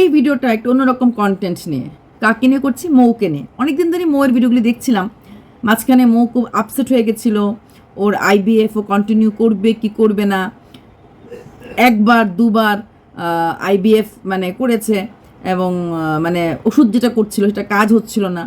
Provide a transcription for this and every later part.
এই ভিডিওটা একটু অন্যরকম কন্টেন্ট নিয়ে, কাকে নিয়ে করছি? মৌকে নিয়ে। অনেকদিন ধরে মৌয়ের ভিডিওগুলি দেখছিলাম। মাঝখানে মৌ খুব আপসেট হয়ে গেছিল, ওর আইবিএফ ও কন্টিনিউ করবে কি করবে না। একবার, দুবার আইবিএফ মানে করেছে এবং মানে ওষুধ যেটা করছিল সেটা কাজ হচ্ছিল না।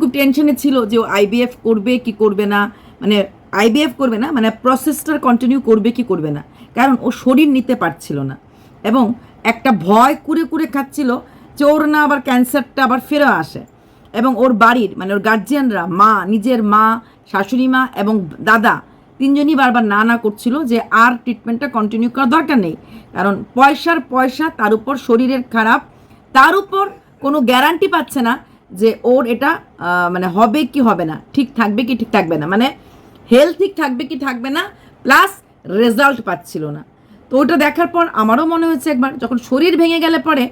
খুব টেনশনে ছিল যে ও আইবিএফ করবে কি করবে না। মানে আইবিএফ করবে না মানে প্রসেসটার কন্টিনিউ করবে কি করবে না। কারণ ও শরীর নিতে পারছিল না। এবং একটা ভয় কুরে কুরে খাচ্ছিল যে ওর না আবার ক্যান্সারটা আবার ফিরে আসে। এবং ওর বাড়ির মানে ওর গার্জিয়ানরা মা, নিজের মা, শাশুড়ি মা এবং দাদা, তিনজনই বারবার না না করছিল যে আর ট্রিটমেন্টটা কন্টিনিউ করার দরকার নেই। কারণ পয়সার পয়সা তার উপর শরীরের খারাপ, তার উপর কোনো গ্যারান্টি পাচ্ছে না যে ওর এটা মানে হবে কি হবে না, ঠিক থাকবে কি ঠিক থাকবে না। মানে হেলথ ঠিক থাকবে কি থাকবে না প্লাস রেজাল্ট পাচ্ছিল না। তো ওটা দেখার পর আমারও মনে হচ্ছে একবার, যখন শরীর ভেঙে গেলে পরে,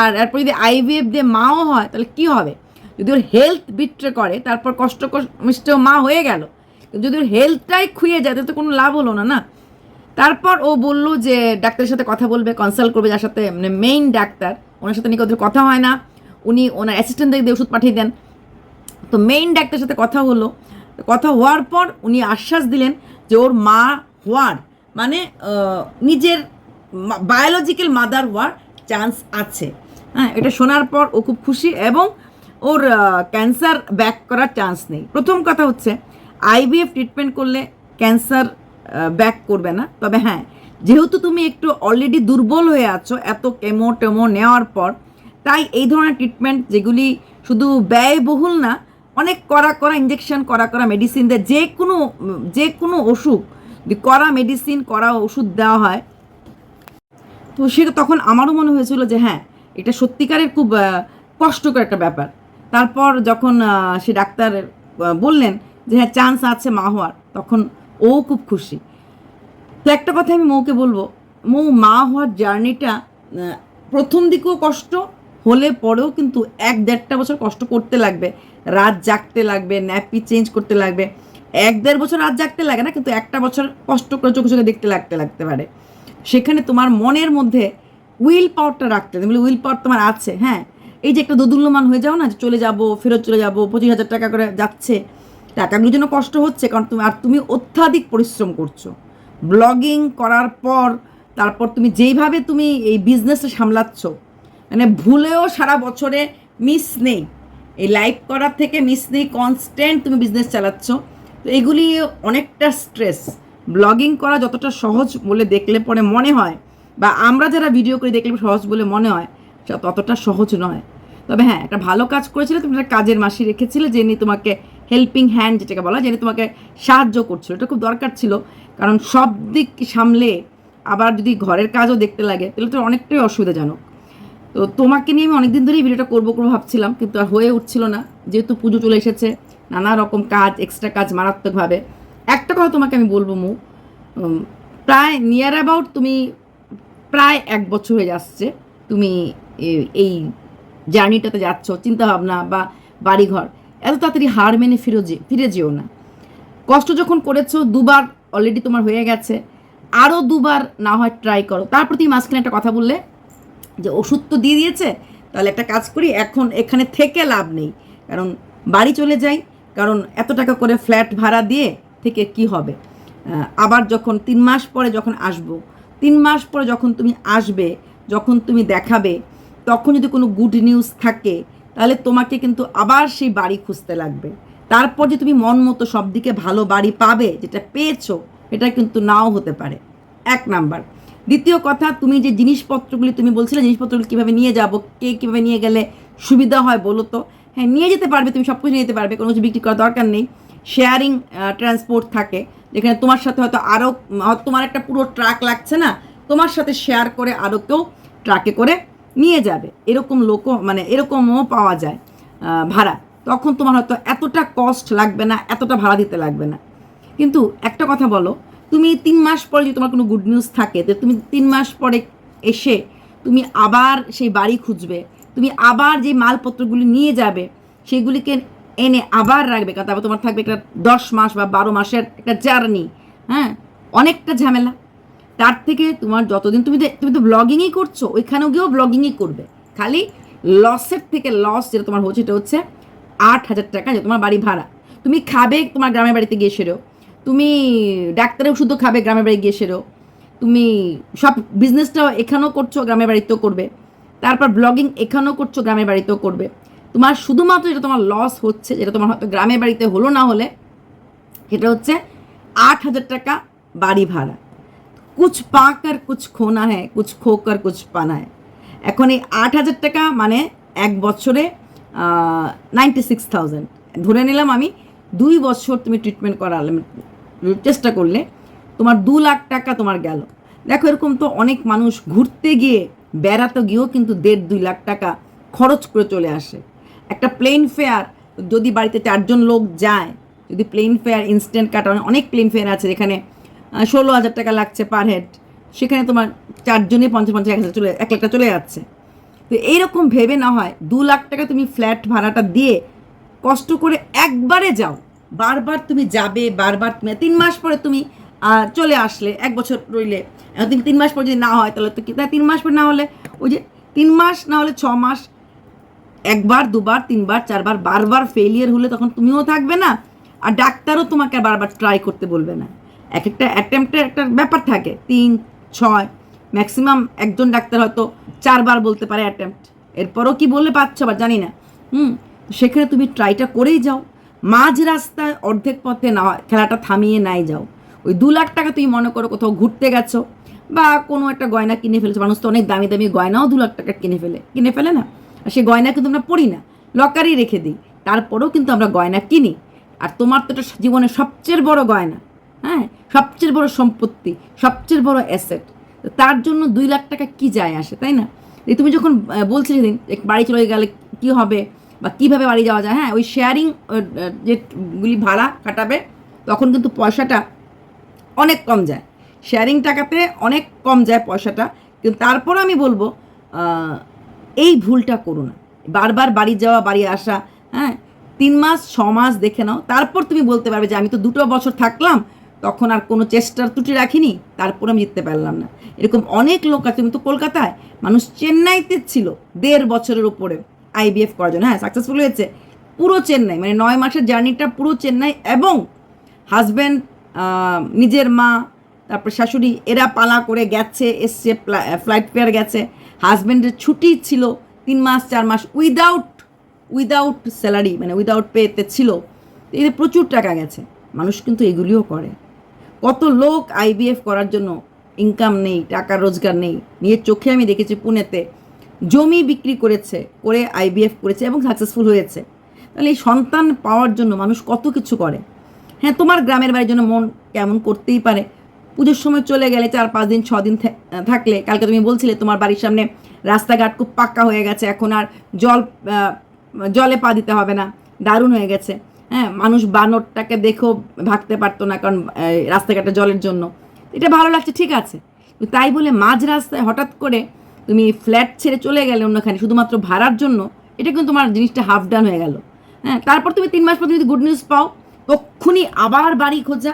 আর এরপর যদি আইভিএফ দিয়ে মাও হয়, তাহলে কি হবে? যদি ওর হেলথ বিট্রে করে, তারপর কষ্ট মিষ্ট মা হয়ে গেল, যদি ওর হেলথটাই খুঁয়ে যায়, তাহলে তো কোনো লাভ হলো না না? তারপর ও বলল যে ডাক্তারের সাথে কথা বলবে কনসাল্ট করবে, যার সাথে মানে মেইন ডাক্তার, ওনার সাথে ওদের কথা হয় না, উনি ওনার অ্যাসিস্ট্যান্টদের দিয়ে ওষুধ পাঠিয়ে দেন। তো মেইন ডাক্তারের সাথে কথা হলো, কথা হওয়ার পর উনি আশ্বাস দিলেন যে ওর মা হওয়ার মানে নিজের বায়োলজিক্যাল মাদার হওয়ার চান্স আছে। হ্যাঁ এটা শোনার পর ও খুব খুশি এবং ওর ক্যান্সার ব্যাক করার চান্স নেই। প্রথম কথা হচ্ছে আইভিএফ ট্রিটমেন্ট করলে ক্যান্সার ব্যাক করবে না। তবে হ্যাঁ যেহেতু তুমি একটু অলরেডি দুর্বল হয়ে আছো, এত কেমো টেমো নেওয়ার পর, তাই এই ধরনের ট্রিটমেন্ট যেগুলি শুধু ব্যয়বহুল না, অনেক করা করা ইঞ্জেকশন করা করা মেডিসিন দেয়, যে কোনো যে কোনো অসুখ করা মেডিসিন করা ওষুধ দেওয়া হয়। তো সে তখন আমারও মনে হয়েছিল যে হ্যাঁ এটা সত্যিকারের খুব কষ্টকর একটা ব্যাপার। তারপর যখন সে ডাক্তার বললেন যে হ্যাঁ চান্স আছে মা হওয়ার, তখন ও খুব খুশি। তো একটা কথা আমি মৌকে বলব, মৌ মা হওয়ার জার্নিটা প্রথম দিকেও কষ্ট, হলে পরেও কিন্তু এক দেড়টা বছর কষ্ট করতে লাগবে। রাত জাগতে লাগবে ন্যাপি চেঞ্জ করতে লাগবে। এক দেড় বছর রাত জাগতে লাগে না, কিন্তু একটা বছর কষ্ট করে চোখে চোখে দেখতে লাগতে লাগতে পারে। সেখানে তোমার মনের মধ্যে উইল পাওয়ারটা রাখতে হবে। উইল পাওয়ার তোমার আছে। হ্যাঁ এই যে একটা দোদুল্যমান হয়ে যাও না, যে চলে যাব, ফেরত চলে যাব, পঁচিশ হাজার টাকা করে যাচ্ছে, টাকাগুলোর জন্য কষ্ট হচ্ছে, কারণ তুমি, আর তুমি অত্যাধিক পরিশ্রম করছ। ব্লগিং করার পর, তারপর তুমি যেইভাবে তুমি এই বিজনেসটা সামলাচ্ছ মানে ভুলেও সারা বছরে মিস নেই। এই লাইভ করার থেকে মিস নেই কনস্ট্যান্ট তুমি বিজনেস চালাচ্ছ। তো এগুলি অনেকটা স্ট্রেস ব্লগিং করা যতটা সহজ বলে দেখলে পরে মনে হয়, বা আমরা যারা ভিডিও করে দেখলে সহজ বলে মনে হয় ততটা সহজ নয়। তবে হ্যাঁ একটা ভালো কাজ করেছিলে, তুমি একটা কাজের মাসি রেখেছিলে যিনি তোমাকে হেল্পিং হ্যান্ড যেটাকে বলা যিনি তোমাকে সাহায্য করছিল। এটা খুব দরকার ছিল, কারণ সব দিক সামলে আবার যদি ঘরের কাজও দেখতে লাগে, তাহলে তো অনেকটাই অসুবিধাজনক। তো তোমাকে নিয়ে আমি অনেকদিন ধরেই ভিডিওটা করব করব ভাবছিলাম, কিন্তু আর হয়ে উঠছিল না। যেহেতু পুজো চলে এসেছে নানা রকম কাজ এক্সট্রা কাজ মারাত্মকভাবে। একটা কথা তোমাকে আমি বলব মু প্রায় নিয়ার অ্যাবাউট তুমি প্রায় এক বছর হয়ে যাচ্ছে তুমি এই জার্নিটাতে যাচ্ছ, চিন্তাভাবনা বা বাড়িঘর। এত তাড়াতাড়ি হার মেনে ফিরে যে, ফিরে যেও না। কষ্ট যখন করেছ, দুবার অলরেডি তোমার হয়ে গেছে। আরও দুবার না হয় ট্রাই করো। তারপর তুমি মাঝখানে একটা কথা বললে যে, ওষুধ তো দিয়ে দিয়েছে, তাহলে একটা কাজ করি, এখন এখানে থেকে লাভ নেই। কারণ বাড়ি চলে যাই কারণ এত টাকা করে ফ্ল্যাট ভাড়া দিয়ে থেকে কি হবে? আবার যখন তিন মাস পরে যখন আসব, তিন মাস পরে যখন তুমি আসবে, যখন তুমি দেখাবে, তখন যদি কোনো গুড নিউজ থাকে, তাহলে তোমাকে কিন্তু আবার সেই বাড়ি খুঁজতে লাগবে। তারপর যে তুমি মন মতো সব দিকে ভালো বাড়ি পাবে, যেটা পেয়েছ, এটা কিন্তু নাও হতে পারে। এক নাম্বার। দ্বিতীয় কথা, তুমি যে জিনিসপত্রগুলি তুমি বলছিলে, জিনিসপত্রগুলি কীভাবে নিয়ে যাব, কে কীভাবে নিয়ে গেলে সুবিধা হয় বলো তো? হ্যাঁ নিয়ে যেতে পারবে, তুমি সব কিছু যেতে পারবে, কোনো কিছু বিক্রি করার দরকার নেই। শেয়ারিং ট্রান্সপোর্ট থাকে। যেখানে তোমার সাথে হয়তো আরও তোমার একটা পুরো ট্রাক লাগছে না, তোমার সাথে শেয়ার করে আরও কেউ ট্রাকে করে নিয়ে যাবে। এরকম লোকও মানে এরকমও পাওয়া যায় ভাড়া। তখন তোমার হয়তো এতটা কস্ট লাগবে না, এতটা ভাড়া দিতে লাগবে না। কিন্তু একটা কথা বলো, তুমি তিন মাস পরে যদি তোমার কোনো গুড নিউজ থাকে, তো তুমি তিন মাস পরে এসে তুমি আবার সেই বাড়ি খুঁজবে তুমি আবার যে মালপত্রগুলি নিয়ে যাবে, সেগুলিকে এনে আবার রাখবে, কারণ তারপর তোমার থাকবে একটা দশ মাস বা বারো মাসের একটা জার্নি হ্যাঁ? অনেকটা ঝামেলা। তার থেকে তোমার যতদিন, তুমি তো- তুমি তো ব্লগিংই করছ, ওইখানেও গিয়েও ব্লগিংই করবে। খালি লসের থেকে লস যেটা তোমার হচ্ছে এটা হচ্ছে আট হাজার টাকা যে তোমার বাড়ি ভাড়া। তুমি খাবে তোমার গ্রামের বাড়িতে গিয়ে সেরো তুমি ডাক্তারের ওষুধও খাবে গ্রামের বাড়ি গিয়ে সেরো তুমি সব বিজনেসটাও এখানেও করছ, গ্রামের বাড়িতেও করবে। তারপর ব্লগিং এখানেও করছ, গ্রামের বাড়িতেও করবে। তোমার শুধুমাত্র যেটা তোমার লস হচ্ছে, যেটা তোমার হয়তো গ্রামের বাড়িতে হলো না হলে, সেটা হচ্ছে আট হাজার টাকা বাড়ি ভাড়া। কুছ পাকার কুছ খোনা হ্যাঁ কুছ খোকার কুছ পানা হ্যাঁ এখন এই আট হাজার টাকা মানে এক বছরে নাইনটি সিক্স থাউজেন্ড ধরে নিলাম আমি দুই বছর তুমি ট্রিটমেন্ট করালে, চেষ্টা করলে, তোমার দু লাখ টাকা তোমার গেল। দেখো এরকম তো অনেক মানুষ ঘুরতে গিয়ে বেড়াতে গিয়েও কিন্তু দেড় দুই লাখ টাকা খরচ করে চলে আসে। একটা প্লেন ফেয়ার যদি বাড়িতে চারজন লোক যায়, যদি প্লেন ফেয়ার ইনস্ট্যান্ট কাটা অনেক প্লেন ফেয়ার আছে যেখানে ষোলো হাজার টাকা লাগছে পার হেড সেখানে তোমার চারজনে পঞ্চাশ পঞ্চাশ, এক হাজার চলে, এক লাখ টাকা চলে যাচ্ছে। তো এইরকম ভেবে না হয় দু লাখ টাকা তুমি ফ্ল্যাট ভাড়াটা দিয়ে কষ্ট করে একবারে যাও। বারবার তুমি যাবে, বারবার তুমি তিন মাস পরে তুমি চলে আসলে, এক বছর রইলে। এখন তিন- মাস পর যদি না হয়, তাহলে তো কি তা তিন মাস পর না হলে ওই যে তিন মাস না হলে ছ মাস, একবার, দুবার, তিনবার, চারবার, বারবার ফেলিয়ার হলে তখন তুমিও থাকবে না, আর ডাক্তারও তোমাকে বারবার ট্রাই করতে বলবে না। এক একটা অ্যাটেম্পটের একটা ব্যাপার থাকে, তিন, ছয় ম্যাক্সিমাম একজন ডাক্তার হয়তো চারবার বলতে পারে অ্যাটেম্পট এরপরও কি বললে পাচ্ছ আবার জানি না। হুম, সেখানে তুমি ট্রাইটা করেই যাও। মাঝ রাস্তায় অর্ধেক পথে না খেলাটা থামিয়ে নাই যাও। ওই দু লাখ টাকা তুমি মনে করো কোথাও ঘুরতে গেছো বা কোনো একটা গয়না কিনে ফেলেছো। মানুষ তো অনেক দামি দামি গয়নাও দু লাখ টাকা কিনে ফেলে কিনে ফেলে না। আর সেই গয়না কিন্তু আমরা পড়ি না, লকারেই রেখে দিই। তারপরেও কিন্তু আমরা গয়না কিনি। আর তোমার তো এটা জীবনের সবচেয়ে বড় গয়না হ্যাঁ? সবচেয়ে বড় সম্পত্তি, সবচেয়ে বড় অ্যাসেট তার জন্য দুই লাখ টাকা কি যায় আসে, তাই না? তুমি যখন বলছিলে সেদিন বাড়ি চলে গেলে কি হবে বা কীভাবে বাড়ি যাওয়া যায় হ্যাঁ? ওই শেয়ারিং যেগুলি ভাড়া কাটাবে, তখন কিন্তু পয়সাটা অনেক কম যায়। শেয়ারিং টাকাতে অনেক কম যায় পয়সাটা। কিন্তু তারপর আমি বলব এই ভুলটা করো না। বারবার বাড়ি যাওয়া, বাড়ি আসা হ্যাঁ? তিন মাস, ছ মাস দেখে নাও। তারপর তুমি বলতে পারবে যে, আমি তো দুটো বছর থাকলাম, তখন আর কোনো চেষ্টার ত্রুটি রাখিনি, তারপর আমি জিততে পারলাম না। এরকম অনেক লোক আছে তুমি তো কলকাতায় মানুষ চেন্নাইতে ছিল দেড় বছরের উপরে আইবিএফ করার জন্য। হ্যাঁ সাকসেসফুল হয়েছে। পুরো চেন্নাই মানে নয় মাসের জার্নিটা পুরো চেন্নাই এবং হাজব্যান্ড নিজের মা, তারপর শাশুড়ি, এরা পালা করে গেছে, এসছে ফ্লাইট ফেয়ার গেছে। হাজব্যান্ডের ছুটি ছিল তিন মাস, চার মাস উইদাউট উইদাউট স্যালারি মানে উইদাউট পেতে ছিল। এতে প্রচুর টাকা গেছে। মানুষ কিন্তু এগুলিও করে। কত লোক আইবিএফ করার জন্য ইনকাম নেই, টাকা রোজগার নেই। নিজের চোখে আমি দেখেছি পুনেতে জমি বিক্রি করেছে, করে আইবিএফ করেছে এবং সাকসেসফুল হয়েছে। তাহলে এই সন্তান পাওয়ার জন্য মানুষ কত কিছু করে? হ্যাঁ তোমার গ্রামের বাড়ির জন্য মন কেমন করতেই পারে। পুজোর সময় চলে গেলে চার পাঁচ দিন, ছ দিন থাকলে, কালকে তুমি বলছিলে তোমার বাড়ির সামনে রাস্তাঘাট খুব পাক্কা হয়ে গেছে, এখন আর জল জলে পা দিতে হবে না, দারুণ হয়ে গেছে। হ্যাঁ মানুষ বানরটাকে দেখেও ভাগতে পারতো না কারণ রাস্তাঘাটে জলের জন্য। এটা ভালো লাগছে, ঠিক আছে। তাই বলে মাঝ রাস্তায় হঠাৎ করে তুমি ফ্ল্যাট ছেড়ে চলে গেলে অন্যখানে শুধুমাত্র ভাড়ার জন্য, এটা কিন্তু তোমার জিনিসটা হাফ ডান হয়ে গেল। হ্যাঁ তারপর তুমি তিন মাস পর তুমি যদি গুড নিউজ পাও তক্ষুনি আবার বাড়ি খোঁজা,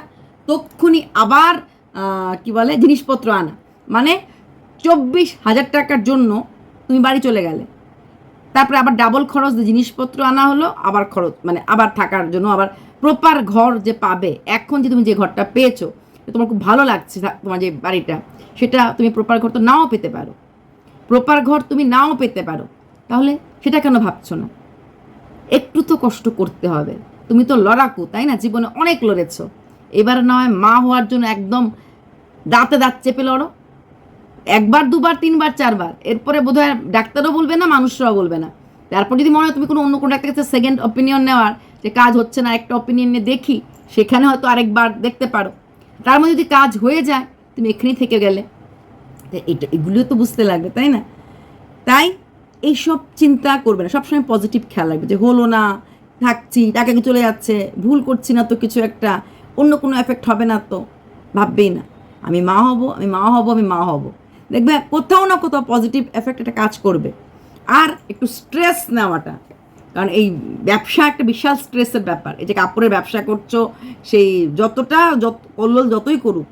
তক্ষুনি আবার কি বলে, জিনিসপত্র আনা। মানে চব্বিশ হাজার টাকার জন্য তুমি বাড়ি চলে গেলে। তারপরে আবার ডাবল খরচ, জিনিসপত্র আনা হলো, আবার খরচ মানে আবার থাকার জন্য, আবার প্রপার ঘর যে পাবে, এখন যে তুমি যে ঘরটা পেয়েছ তোমার খুব ভালো লাগছে তোমার যে বাড়িটা, সেটা তুমি প্রপার ঘর তো নাও পেতে পারো। প্রপার ঘর তুমি নাও পেতে পারো। তাহলে সেটা কেন ভাবছ না? একটু তো কষ্ট করতে হবে। তুমি তো লড়াকু, তাই না? জীবনে অনেক লড়েছো। এবার না হয় মা হওয়ার জন্য একদম দাঁতে দাঁত চেপে লড়ো। একবার, দুবার, তিনবার, চারবার। এরপরে বোধহয় ডাক্তারও বলবে না, মানুষরাও বলবে না। তারপর যদি মনে হয় তুমি কোনো অন্য কোনো ডাক্তার কাছে সেকেন্ড অপিনিয়ন নেওয়ার, যে কাজ হচ্ছে না, একটা অপিনিয়ন নিয়ে দেখি, সেখানে হয়তো আরেকবার দেখতে পারো। তার মধ্যে যদি কাজ হয়ে যায়, তুমি এখানেই থেকে গেলে। এটা এগুলিও তো বুঝতে লাগবে, তাই না? তাই এইসব চিন্তা করবে না। সবসময় পজিটিভ খেয়াল রাখবে যে হলো না থাকছি টাকা কি চলে যাচ্ছে, ভুল করছি না তো কিছু একটা, অন্য কোনো এফেক্ট হবে না তো, ভাববেই না। আমি মা হব, আমি মা হব, আমি মা হব। দেখবে কোথাও না কোথাও পজিটিভ এফেক্ট একটা কাজ করবে। আর একটু স্ট্রেস নেওয়াটা, কারণ এই ব্যবসা একটা বিশাল স্ট্রেসের ব্যাপার। এই যে কাপড়ের ব্যবসা করছ, সেই যতটা, যত, কল্লোল যতই করুক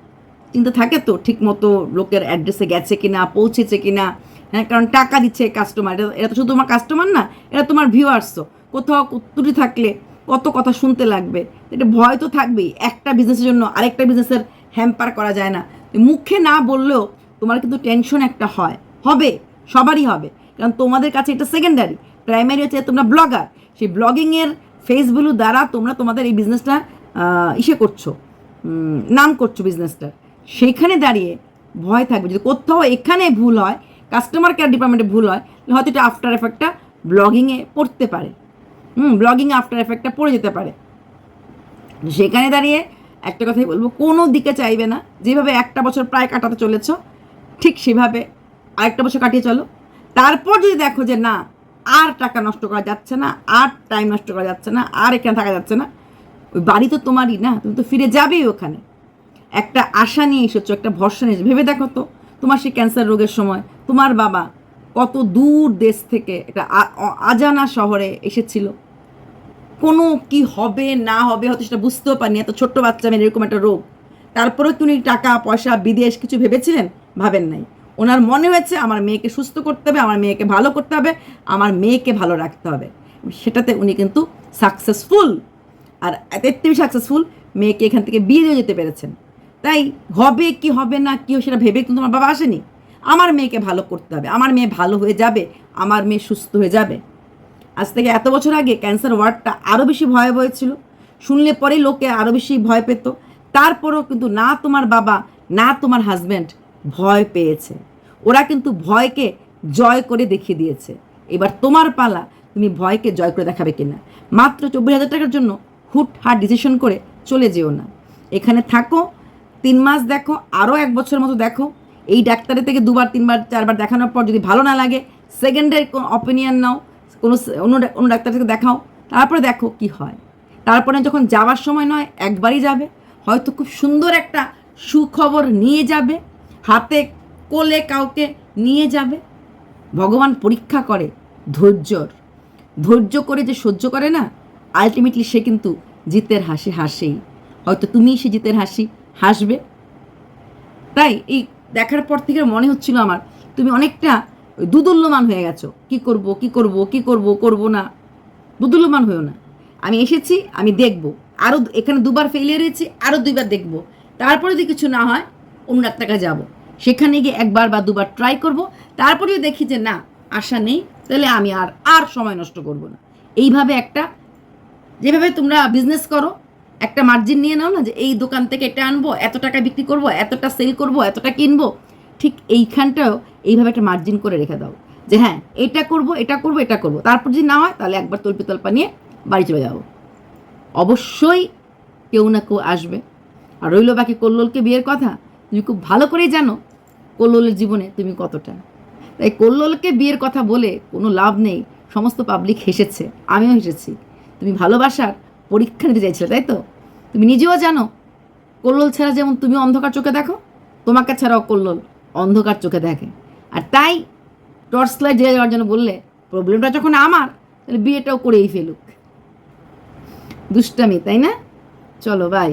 চিন্তা থাকে তো ঠিক মতো লোকের অ্যাড্রেসে গেছে কিনা, পৌঁছেছে কিনা হ্যাঁ কারণ টাকা দিচ্ছে কাস্টমার এটা এটা তো শুধু তোমার কাস্টমার না, এটা তোমার ভিউয়ার্সও কোথাও ত্রুটি থাকলে কত কথা শুনতে লাগবে। এটা ভয় তো থাকবেই। একটা বিজনেসের জন্য আরেকটা বিজনেসের হ্যাম্পার করা যায় না। মুখে না বললেও তোমার কিন্তু টেনশন একটা হয়। হবে, সবারই হবে। কারণ তোমাদের কাছে এটা সেকেন্ডারি প্রাইমারি হচ্ছে তোমরা ব্লগার সেই ব্লগিংয়ের ফেসগুলো দ্বারা তোমরা তোমাদের এই বিজনেসটা ইসে করছ। নাম করছ বিজনেসটার সেইখানে দাঁড়িয়ে ভয় থাকবে। যদি কোথাও এখানে ভুল হয় কাস্টমার কেয়ার ডিপার্টমেন্টে ভুল হয় হয়তো এটা আফটার এফেক্টটা ব্লগিংয়ে পড়তে পারে। হুম ব্লগিংয়ে আফটার এফেক্টটা পড়ে যেতে পারে। সেখানে দাঁড়িয়ে একটা কথাই বলব, কোনো দিকে চাইবে না। যেভাবে একটা বছর প্রায় কাটাতে চলেছ, ঠিক সেভাবে আরেকটা বছর কাটিয়ে চলো। তারপর যদি দেখো যে না, আর টাকা নষ্ট করা যাচ্ছে না, আর টাইম নষ্ট করা যাচ্ছে না, আর এখানে থাকা যাচ্ছে না, ওই বাড়ি তো তোমারই না, তুমি তো ফিরে যাবেই ওখানে। একটা আশা নিয়ে এসেছ, একটা ভরসা নিয়ে। ভেবে দেখো তো, তোমার সেই ক্যান্সার রোগের সময়, তোমার বাবা কত দূর দেশ থেকে একটা আজানা শহরে এসেছিল। কোনো কি হবে, না হবে, হয়তো সেটা বুঝতেও পারিনি। এত ছোট্ট বাচ্চা মেয়ের এরকম একটা রোগ। তারপরেও উনি টাকা, পয়সা, বিদেশ কিছু ভেবেছিলেন? ভাবেন নাই। ওনার মনে হয়েছে, আমার মেয়েকে সুস্থ করতে হবে, আমার মেয়েকে ভালো করতে হবে, আমার মেয়েকে ভালো রাখতে হবে। সেটাতে উনি কিন্তু সাকসেসফুল আর এতে সাকসেসফুল মেয়েকে এখান থেকে বিয়ে দিয়ে যেতে পেরেছেন। তাই হবে কি হবে না, কি সেটা ভেবে কিন্তু আমার বাবা আসেনি। আমার মেয়েকে ভালো করতে হবে, আমার মেয়ে ভালো হয়ে যাবে, আমার মেয়ে সুস্থ হয়ে যাবে। আজ থেকে এত বছর আগে ক্যান্সার ওয়ার্ডটা আরও বেশি ভয়াবহ ছিল। শুনলে পরেই লোকে আরও বেশি ভয় পেত। তারপরেও কিন্তু না তোমার বাবা, না তোমার হাজব্যান্ড ভয় পেয়েছে। ওরা কিন্তু ভয়কে জয় করে দেখিয়ে দিয়েছে। এবার তোমার পালা তুমি ভয়কে জয় করে দেখাবে কিনা? মাত্র চব্বিশ হাজার টাকার জন্য হুট হাট ডিসিশন করে চলে যেও না। এখানে থাকো, তিন মাস দেখো আরও এক বছর মতো দেখো। এই ডাক্তারের থেকে দুবার, তিনবার, চারবার দেখানোর পর যদি ভালো না লাগে সেকেন্ডের কোনো অপিনিয়ন নাও। কোনো অন্য ডাক- অন্য ডাক্তার থেকে দেখাও, তারপরে দেখো কি হয়। তারপরে যখন যাওয়ার সময় নয়, একবারই যাবে, হয়তো খুব সুন্দর একটা সুখবর নিয়ে যাবে, হাতে কোলে কাউকে নিয়ে যাবে। ভগবান পরীক্ষা করে ধৈর্যর। ধৈর্য করে যে সহ্য করে না আলটিমেটলি সে কিন্তু জিতের হাসি হাসেই। হয়তো তুমি সে জিতের হাসি হাসবে। তাই এই দেখার পর থেকে মনে হচ্ছিল আমার, তুমি অনেকটা ওই দুদুল্যমান হয়ে গেছো। কি করব কি করব কি করব করব না। দুদুল্যমান হয়েও না। আমি এসেছি, আমি দেখব। আরও এখানে দুবার ফেলিয়ার হয়েছি আরও দুইবার দেখব। তারপরে যদি কিছু না হয়, অন্য একটা কাছে যাব। সেখানে গিয়ে একবার বা দুবার ট্রাই করব। তারপরে যদি দেখি যে না, আশা নেই, তাহলে আমি আর আর সময় নষ্ট করব না। এইভাবে একটা, যেভাবে তোমরা বিজনেস করো, একটা মার্জিন নিয়ে নাও না যে এই দোকান থেকে এটা আনব, এত টাকা বিক্রি করব, এতটা সেল করব, এতটা কিনবো। ঠিক এইখানটাও এইভাবে একটা মার্জিন করে রেখে দাও। যে হ্যাঁ এটা করব এটা করব এটা করব। তারপর যদি না হয়, তাহলে একবার তল্পি তল্পা নিয়ে বাড়ি চলে যাব অবশ্যই কেউ না কেউ আসবে। আর রইল বাকি কল্লোলকে বিয়ের কথা, তুমি খুব ভালো করেই জানো কল্লোলের জীবনে তুমি কতটা। তাই কল্লোলকে বিয়ের কথা বলে কোনো লাভ নেই, সমস্ত পাবলিক হেসেছে, আমিও হেসেছি। তুমি ভালোবাসার পরীক্ষা নিতে চাইছিলে, তাই তো? তুমি নিজেও জানো, কল্লোল ছাড়া যেমন তুমি অন্ধকার চোখে দেখো, তোমাকে ছাড়াও কল্লোল অন্ধকার চোখে দেখে। আর তাই টর্চ লাইট জেলে যাওয়ার জন্য বললে প্রবলেমটা যখন আমার, তাহলে বিয়েটাও করেই ফেলুক। দুষ্টামি, তাই না? চলো বাই